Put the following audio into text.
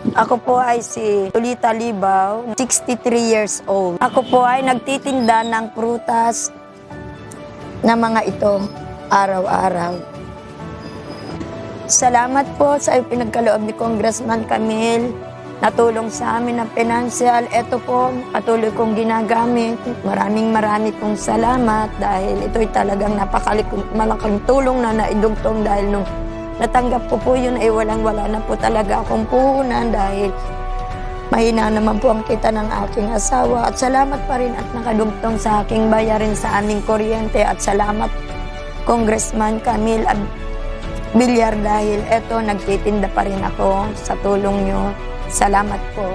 Ako po ay si Tulita Libaw, 63 years old. Ako po ay nagtitinda ng prutas na mga ito araw-araw. Salamat po sa pinagkaloob ni Congressman Camille. Natulong sa amin ng financial. Ito po, patuloy kong ginagamit. Maraming marami pong salamat dahil ito'y talagang napakalaking tulong na naidugtong dahil nung natanggap ko po yun ay walang-wala na po talaga akong puhunan dahil mahina naman po ang kita ng aking asawa. At salamat pa rin at nakadugtong sa aking bayarin sa aming kuryente at salamat Congressman Camille Ab- Bilyar dahil eto nagtitinda pa rin ako sa tulong nyo. Salamat po.